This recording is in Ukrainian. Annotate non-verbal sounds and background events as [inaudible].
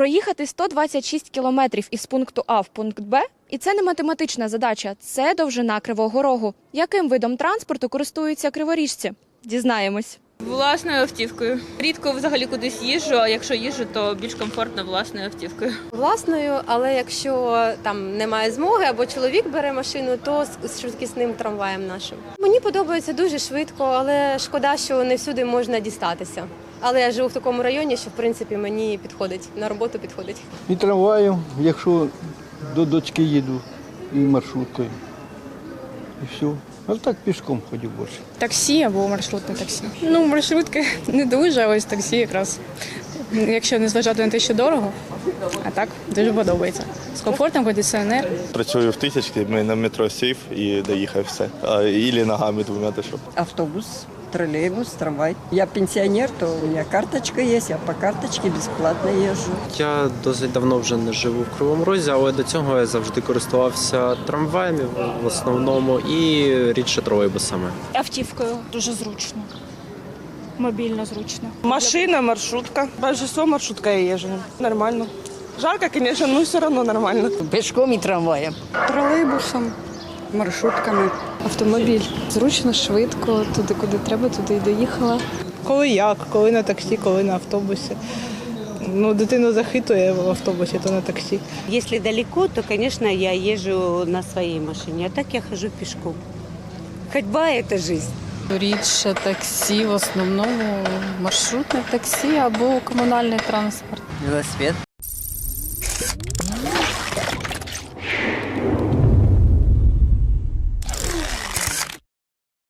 Проїхати 126 кілометрів із пункту А в пункт Б. І це не математична задача, це довжина Кривого Рогу. Яким видом транспорту користуються криворіжці? Дізнаємось. Власною автівкою. Рідко взагалі кудись їжджу, а якщо їжджу, то більш комфортно власною автівкою. власною, але якщо там немає змоги або чоловік бере машину, то з- швидкісним трамваєм нашим. Мені подобається дуже швидко, але шкода, що не всюди можна дістатися. Але я живу в такому районі, що в принципі мені підходить на роботу підходить. І трамваєм, якщо до дочки їду, і маршруткою. І все. А так пішком ходив більше. Таксі або маршрутне таксі. Ну, маршрутки [laughs] не дуже, а ось таксі якраз. Якщо не зважати на те, що дорого, а так дуже подобається. З комфортом кондиціонер. Працюю в тисячці, ми на метро сів і доїхав все. А, Ілі ногами двома то що. автобус, троллейбус, трамвай. Я пенсионер, то у меня карточка есть, я по карточке бесплатно езжу. Я досить давно вже не живу в Кривому Розі, але до цього я завжди користувався трамваями в- основному і рідше тролейбусами. Автівкою дуже зручно. Мобільно зручно. Машина, маршрутка. Большинство маршрутка я езжу. Нормально. Жарко, конечно, но все равно нормально. Пешком и трамваем. Тролейбусом, маршрутками. Автомобіль. Зручно, швидко, туди, куди треба, туди і доїхала. Коли як, коли на таксі, коли на автобусі. Ну, дитину захитує в автобусі, то на таксі. Если далеко, то, конечно, я езжу на своей машине, а так я хожу пешком. Ходьба – это жизнь. Рідше таксі, в основному маршрутне таксі або комунальний транспорт. Велосипед.